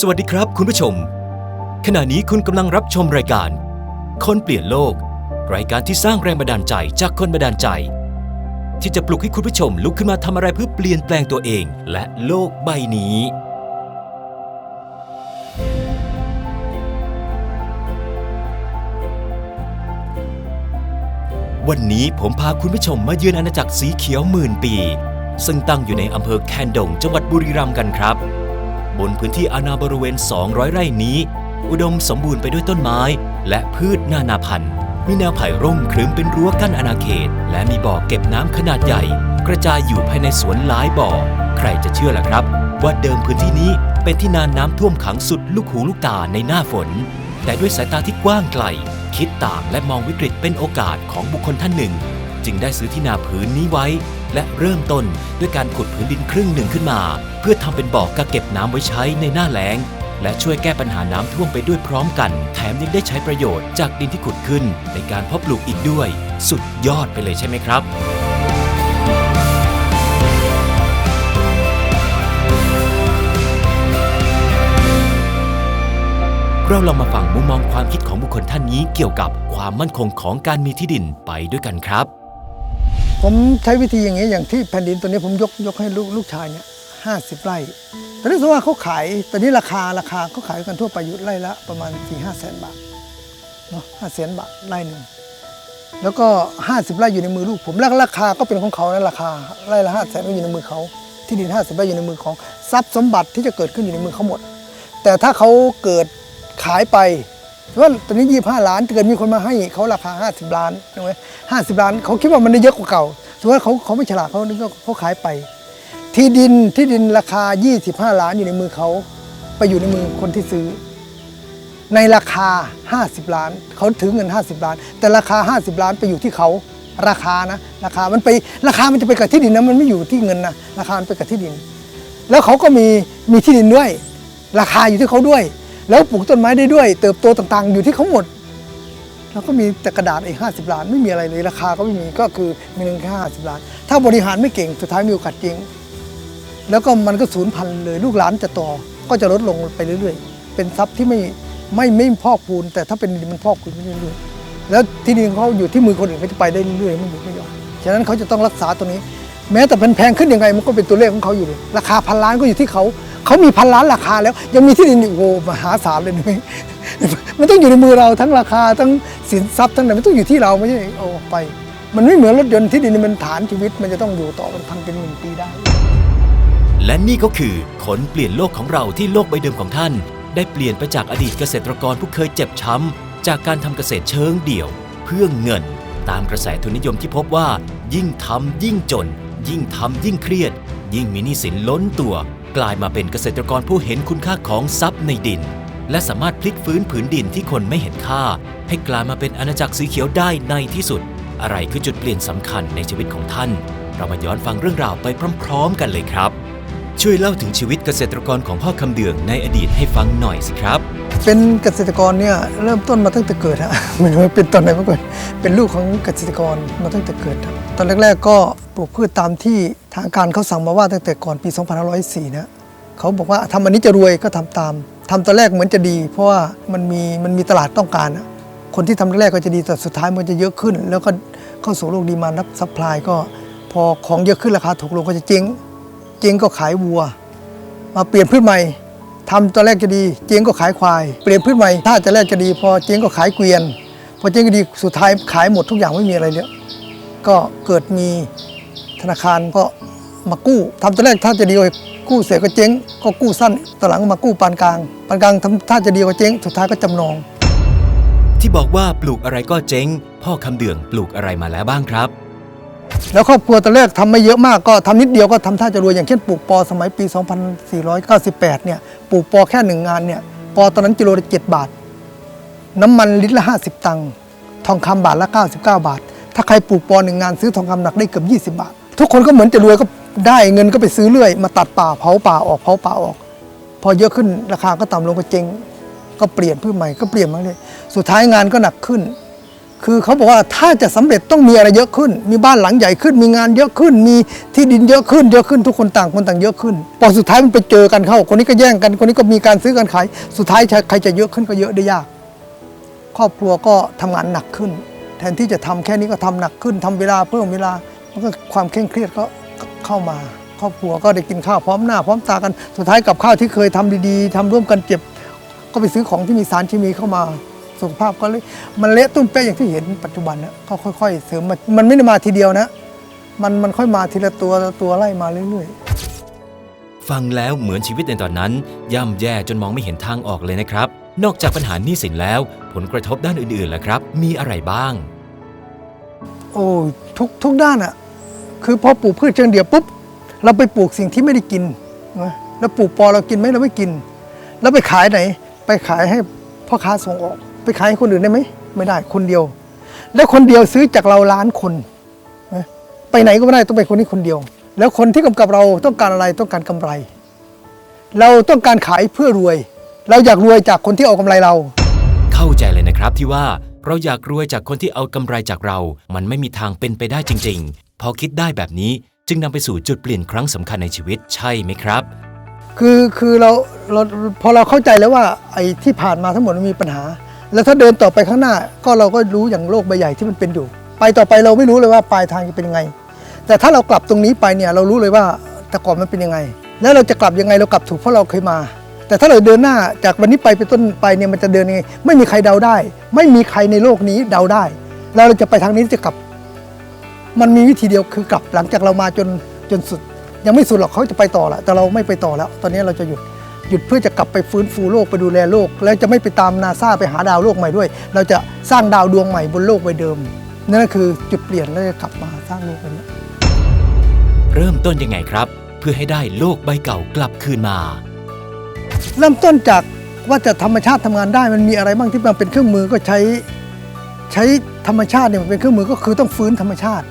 สวัสดีครับคุณผู้ชม ขณะนี้คุณกำลังรับชมรายการ คนเปลี่ยนโลก รายการที่สร้างแรงบันดาลใจจากคนบันดาลใจ ที่จะปลุกให้คุณผู้ชมลุกขึ้นมาทำอะไรเพื่อเปลี่ยนแปลงตัวเอง และโลกใบนี้ วันนี้ผมพาคุณผู้ชมมาเยือนอาณาจักรสีเขียวหมื่นปี ซึ่งตั้งอยู่ในอำเภอแคนดงจังหวัดบุรีรัมย์กันครับ บนพื้นที่อาณาบริเวณ 200 ไร่นี้ อุดมสมบูรณ์ไปด้วยต้นไม้ และพืชนานาพันธุ์ มีแนวไผ่ร่มครึ้มเป็นรั้วกั้นอาณาเขต และมีบ่อเก็บน้ำขนาดใหญ่ กระจายอยู่ภายในสวนหลายบ่อ ใครจะเชื่อล่ะครับ ว่าเดิมพื้นที่นี้เป็นที่นานน้ำท่วมขังสุดลูกหูลูกตาในหน้าฝน แต่ด้วยสายตาที่กว้างไกล คิดต่างและมองวิกฤตเป็นโอกาสของบุคคลท่านหนึ่ง จึงได้ซื้อที่นาผืนนี้ไว้ และเริ่มต้นด้วยการขุดผืนดินครึ่งหนึ่งขึ้นมา เพื่อทำเป็นบ่อกักเก็บน้ำไว้ใช้ในหน้าแล้ง และช่วยแก้ปัญหาน้ำท่วมไปด้วยพร้อมกัน แถมยังได้ใช้ประโยชน์จากดินที่ขุดขึ้น ในการเพาะปลูกอีกด้วย สุดยอดไปเลยใช่ไหมครับเราลองมาฟังมุมมองความคิดของบุคคลท่านนี้เกี่ยวกับความมั่นคงของการมีที่ดินไปด้วยกันครับ ผมใช้วิธีอย่างนี้อย่างที่แผ่นดินตัวนี้ผมยกยกให้ลูกลูกชายเนี่ยห้าสิบไร่ตอนนี้สมมติว่าเขาขายตอนนี้ราคาราคาเขาขายกันทั่วไปอยู่ไร่ละประมาณสี่ห้าแสนบาทเนาะห้าแสนบาทไร่หนึ่งแล้วก็ห้าสิบไร่อยู่ในมือลูกผมแล้วราคาก็เป็นของเขานะราคาไร่ละห้าแสนก็อยู่ในมือเขาที่ดินห้าสิบไร่อยู่ในมือของทรัพย์สมบัติที่จะเกิดขึ้นอยู่ในมือเขาหมด แต่ถ้าเขาเกิดขายไป ว่าตอนนี้ยี่ห้าล้านเกิดมีคนมาให้เขาราคาห้าสิบล้านใช่ไหมห้าสิบล้านเขาคิดว่ามันได้เยอะกว่าเก่าถือว่าเขาเขาไม่ฉลาดเขานึกว่าเขาขายไป ที่ดินที่ดินราคา 25 ล้านอยู่ในมือเขาไปอยู่ในมือคนที่ซื้อ ในราคา 50 ล้านเขาถือเงิน 50 ล้าน แต่ราคา 50 ล้านไปอยู่ที่เขาราคานะราคามันไปราคามันจะไปกับที่ดินนะมันไม่อยู่ที่เงินนะราคามันไปกับที่ดิน แล้วเขาก็มีมีที่ดินด้วย ราคาอยู่ที่เขาด้วย แล้วปลูกต้นไม้ได้ด้วย เติบโตต่างๆ อยู่ที่เขาหมด แล้วก็มีแต่กระดาษไอ้ห้าสิบล้านไม่มีอะไรเลยราคาก็ไม่มีก็คือมีเงินแค่ห้าสิบล้าน ถ้าบริหารไม่เก่งสุดท้ายมีโอกาสเจ๊งแล้วก็มันก็สูญพันธุ์เลยลูกหลานจะต่อก็จะลดลงไปเรื่อยๆ เป็นทรัพย์ที่ไม่ไม่ไม่พอกพูน แต่ถ้าเป็นดินมันพอกพูนไปเรื่อยๆแล้วที่ดินเขาอยู่ที่มือคนอื่นเขาจะไปได้เรื่อยๆไม่หยุดไม่หย่อนฉะนั้นเขาจะต้องรักษาตัวนี้ แม้แต่เป็นแพงขึ้นยังไงมันก็เป็นตัวเลขของเขาอยู่เลยราคาพันล้านก็อยู่ที่เขา เขามีพันล้านราคาแล้ว ยังมีที่ดินอีกโอ้มหาศาลเลยนี่มันต้องอยู่ในมือเราทั้งราคาทั้งสินทรัพย์ทั้งไหนมันต้องอยู่ที่เราไม่ใช่เอาไป มันไม่เหมือนรถยนต์ที่ดินมันฐานชีวิต มันจะต้องอยู่ต่อเป็นพันเป็นหมื่นปีได้ และนี่ก็คือคนเปลี่ยนโลกของเราที่โลกใบเดิมของท่าน ได้เปลี่ยนไปจากอดีตเกษตรกรผู้เคยเจ็บช้ำจากการทำเกษตรเชิงเดี่ยว เพื่อเงิน ตามกระแสทุนนิยมที่พบว่า ยิ่งทำยิ่งจน ยิ่งทำยิ่งเครียด ยิ่งมีหนี้สินล้นตัว กลายมาเป็นเกษตรกรผู้เห็นคุณค่าของทรัพย์ในดิน และสามารถพลิกฟื้นผืนดินที่คนไม่เห็นค่า ให้กลายมาเป็นอาณาจักรสีเขียวได้ในที่สุด อะไรคือจุดเปลี่ยนสำคัญในชีวิตของท่าน เรามาย้อนฟังเรื่องราวไปพร้อม ๆ กันเลยครับ ช่วยเล่าถึงชีวิตเกษตรกรของพ่อคำเดืองในอดีตให้ฟังหน่อยสิครับ เป็นเกษตรกรเนี่ยเริ่มต้นมาตั้งแต่เกิดฮะไม่รู้ว่าเป็นตอนไหนมาก่อนเป็นลูกของเกษตรกรมาตั้งแต่เกิดครับตอนแรกๆก็ปลูกพืชตามที่ทางการเขาสั่งมาว่าตั้งแต่ก่อนปี 2504นะเขาบอกว่าทำอันนี้จะรวยก็ทำตามทำตอนแรกเหมือนจะดี เพราะว่ามันมีมันมีตลาดต้องการอะคนที่ทำแรกๆก็จะดีแต่สุดท้ายมันจะเยอะขึ้น แล้วก็เข้าสู่โลกดีมานับซัพพลายก็ พอของเยอะขึ้นราคาถูกลงก็จะเจ๊งเจ๊งก็ขายวัว มาเปลี่ยนพืชใหม่ ทำตอนแรกจะดี เจ๊งก็ขายควาย เปลี่ยนพืชใหม่ถ้าจะแรกจะดี พอเจ๊งก็ขายเกวียน พอเจ๊งก็ดีสุดท้ายขายหมดทุกอย่างไม่มีอะไรเลยก็เกิดมีธนาคารก็มากู้ทำตอนแรกท่าจะดีกว่ากู้เสร็จก็เจ๊งก็กู้สั้นตอนหลังมากู้ปานกลางปานกลางทำท่าจะดีกว่าเจ๊งสุดท้ายก็จำนอง ที่บอกว่าปลูกอะไรก็เจ๊งพ่อคำเดืองปลูกอะไรมาแล้วบ้างครับ แล้วครอบครัวตอนแรกทำไม่เยอะมากก็ทำนิดเดียวก็ทำท่าจะรวยอย่างเช่นปลูกปอสมัยปี 2498 เนี่ยปลูกปอแค่หนึ่งงานเนี่ยปอตอนนั้นกิโลละ7บาท น้ำมันลิตรละ 50 ตังค์ทองคำบาทละ 99 บาท ถ้าใครปลูกปอหนึ่งงานซื้อทองคำหนักได้เกือบ 20 บาท ทุกคนก็เหมือนจะรวยก็ได้เงินก็ไปซื้อเรื่อย มาตัดป่าเผาป่าออกเผาป่าออก พอเยอะขึ้นราคาก็ต่ำลงก็เจ๊งก็เปลี่ยนพืชใหม่ก็เปลี่ยนมาเลยสุดท้ายงานก็หนักขึ้น คือเขาบอกว่าถ้าจะสำเร็จต้องมีอะไรเยอะขึ้น มีบ้านหลังใหญ่ขึ้น มีงานเยอะขึ้น มีที่ดินเยอะขึ้น เยอะขึ้นทุกคนต่างคนต่างเยอะขึ้น พอสุดท้ายมันไปเจอกันเข้า คนนี้ก็แย่งกัน คนนี้ก็มีการซื้อกันขาย สุดท้ายใครจะเยอะขึ้นก็เยอะได้ยาก ครอบครัวก็ทำงานหนักขึ้น แทนที่จะทำแค่นี้ก็ทำหนักขึ้นทำเวลาเพิ่มเวลามันก็ความเคร่งเครียดก็เข้ามา ครอบครัวก็ได้กินข้าวพร้อมหน้า พร้อมตากัน สุดท้ายกับข้าวที่เคยทำดีๆทำร่วมกันเจ็บ ก็ไปซื้อของที่มีสารเคมีเข้ามา สุขภาพก็เลยมันเละตุ้มเป๊ะอย่างที่เห็นปัจจุบันนะก็ค่อย ๆ เสริมมามันไม่ได้มาทีเดียวนะ มันมันค่อยมาทีละตัวละตัวไล่มาเรื่อยๆ ฟังแล้วเหมือนชีวิตในตอนนั้น ย่ำแย่จนมองไม่เห็นทางออกเลยนะครับ นอกจากปัญหาหนี้สินแล้ว ผลกระทบด้านอื่นๆล่ะครับ มีอะไรบ้าง โอ้ยทุกทุกด้านอะคือพอปลูกพืชเชิงเดียวปุ๊บเราไปปลูกสิ่งที่ไม่ได้กินนะแล้วปลูกปอเรากินไหมเราไม่กิน แล้วไปขายไหน ไปขายให้พ่อค้าส่งออก ไปขายให้คนอื่นได้ไหมไม่ได้คนเดียว แล้วคนเดียวซื้อจากเราล้านคนนะไปไหนก็ไม่ได้ต้องไปคนนี้คนเดียว แล้วคนที่กำกับเราต้องการอะไรต้องการกำไร เราต้องการขายเพื่อรวย เราอยากรวยจากคนที่เอากำไรเรา เข้าใจเลยนะครับที่ว่าเราอยากรวยจากคนที่เอากำไรจากเรา มันไม่มีทางเป็นไปได้จริง ๆ พอคิดได้แบบนี้จึงนำไปสู่จุดเปลี่ยนครั้งสำคัญในชีวิตใช่ไหมครับ คือคือเราเราพอเราเข้าใจแล้วว่าไอ้ที่ผ่านมาทั้งหมดมันมีปัญหา แล้วถ้าเดินต่อไปข้างหน้าก็เราก็รู้อย่างโลกใบใหญ่ที่มันเป็นอยู่ ไปต่อไปเราไม่รู้เลยว่าปลายทางจะเป็นยังไง แต่ถ้าเรากลับตรงนี้ไปเนี่ยเรารู้เลยว่าแต่ก่อนมันเป็นยังไง แล้วเราจะกลับยังไงเรากลับถูกเพราะเราเคยมา แต่ถ้าเราเดินหน้าจากวันนี้ไปเป็นต้นไปเนี่ยมันจะเดินยังไงไม่มีใครเดาได้ ไม่มีใครในโลกนี้เดาได้ แล้วเราจะไปทางนี้จะกลับ มันมีวิธีเดียวคือกลับหลังจากเรามาจนจนสุด ยังไม่สุดหรอกเขาจะไปต่อละแต่เราไม่ไปต่อแล้ว ตอนนี้เราจะหยุด หยุดเพื่อจะกลับไปฟื้นฟูโลกไปดูแลโลก แล้วจะไม่ไปตามนาซาไปหาดาวโลกใหม่ด้วย เราจะสร้างดาวดวงใหม่บนโลกใบเดิม นั่นก็คือจุดเปลี่ยนแล้วจะกลับมาสร้างโลกใบนี้เริ่มต้นยังไงครับ เพื่อให้ได้โลกใบเก่ากลับคืนมา เริ่มต้นจากว่าจะธรรมชาติทำงานได้มันมีอะไรบ้างที่มันเป็นเครื่องมือก็ใช้ ใช้ธรรมชาติเนี่ยมันเป็นเครื่องมือก็คือต้องฟื้นธรรมชาติ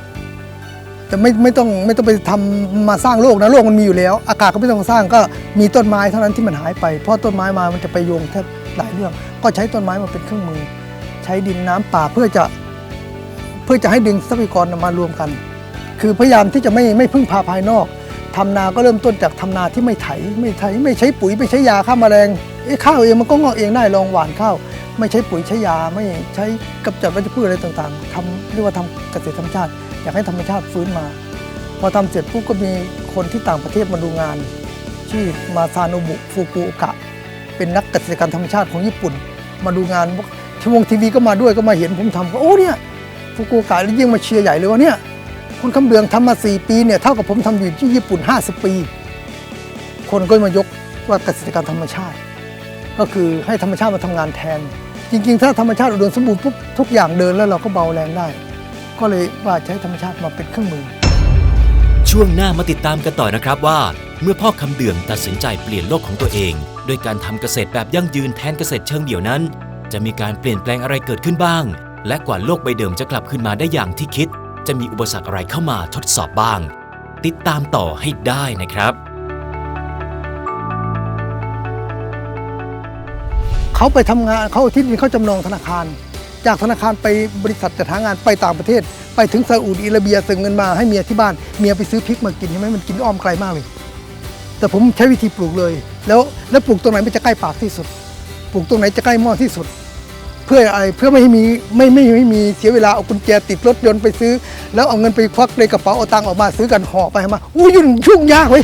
จะไม่ไม่ต้องไม่ต้องไปทำมาสร้างโลกนะโลกมันมีอยู่แล้ว อากาศก็ไม่ต้องสร้างก็มีต้นไม้เท่านั้นที่มันหายไป เพราะต้นไม้มามันจะไปโยงแทบหลายเรื่อง ก็ใช้ต้นไม้มาเป็นเครื่องมือ ใช้ดินน้ำป่าเพื่อจะเพื่อจะให้ดึงทรัพยากรมารวมกัน คือพยายามที่จะไม่ไม่พึ่งพาภายนอกทำนาก็เริ่มต้นจากทำนาที่ไม่ไถ ไม่ไถ ไม่ใช้ปุ๋ยไม่ใช้ยาฆ่าแมลงเอ้ข้าวเองมันก็งอกเองได้ลองหว่านข้าวไม่ใช้ปุ๋ยใช้ยาไม่ใช้กำจัดวัชพืชอะไรต่างๆทำเรียกว่าทำเกษตรธรรมชาติ อยากให้ธรรมชาติฟื้นมา พอทำเสร็จปุ๊บก็มีคนที่ต่างประเทศมาดูงาน ชื่อมาซาโนบุฟุกุโอกะ เป็นนักเกษตรกรรมธรรมชาติของญี่ปุ่น มาดูงานทีวงทีวีก็มาด้วยก็มาเห็นผมทำก็โอ้เนี่ยฟุกุโอกะแล้วยิ่งมาเชียร์ใหญ่เลยว่าเนี่ยคุณคำเดืองทำมา 4 ปีเนี่ยเท่ากับผมทำอยู่ที่ญี่ปุ่น 50 ปี คนก็มายกว่าเกษตรกรรมธรรมชาติ ก็คือให้ธรรมชาติมาทำงานแทน จริงๆ ถ้าธรรมชาติอุดมสมบูรณ์ปุ๊บทุกอย่างเดินแล้วเราก็เบาแรงได้ ก็เลยว่าใช้ธรรมชาติมาเป็นเครื่องมือ ช่วงหน้ามาติดตามกันต่อนะครับว่า เมื่อพ่อคำเดื่องตัดสินใจเปลี่ยนโลกของตัวเอง ด้วยการทำเกษตรแบบยั่งยืนแทนเกษตรเชิงเดี่ยวนั้น จะมีการเปลี่ยนแปลงอะไรเกิดขึ้นบ้าง และกว่าโลกใบเดิมจะกลับขึ้นมาได้อย่างที่คิด จะมีอุปสรรคอะไรเข้ามาทดสอบบ้าง ติดตามต่อให้ได้นะครับเขาไปทำงานเขาเอาที่ดินเขาจำนองธนาคาร จากธนาคารไปบริษัทจัดหางานไปต่างประเทศ ไปถึงซาอุดิอาระเบียส่งเงินมาให้เมียที่บ้านเมียไปซื้อพริกมากินใช่ไหมมันกินอ้อมไกลมากเลย แต่ผมใช้วิธีปลูกเลย แล้วแล้วปลูกตรงไหนมันจะใกล้ปากที่สุด ปลูกตรงไหนจะใกล้หม้อที่สุด เพื่ออะไรเพื่อไม่ให้มีไม่ไม่ไม่มีเสียเวลาเอากุญแจติดรถยนต์ไปซื้อ แล้วเอาเงินไปควักในกระเป๋าเอาตังค์ออกมาซื้อกันห่อไปมาอู้ยุ่งยุ่งยากเว้ย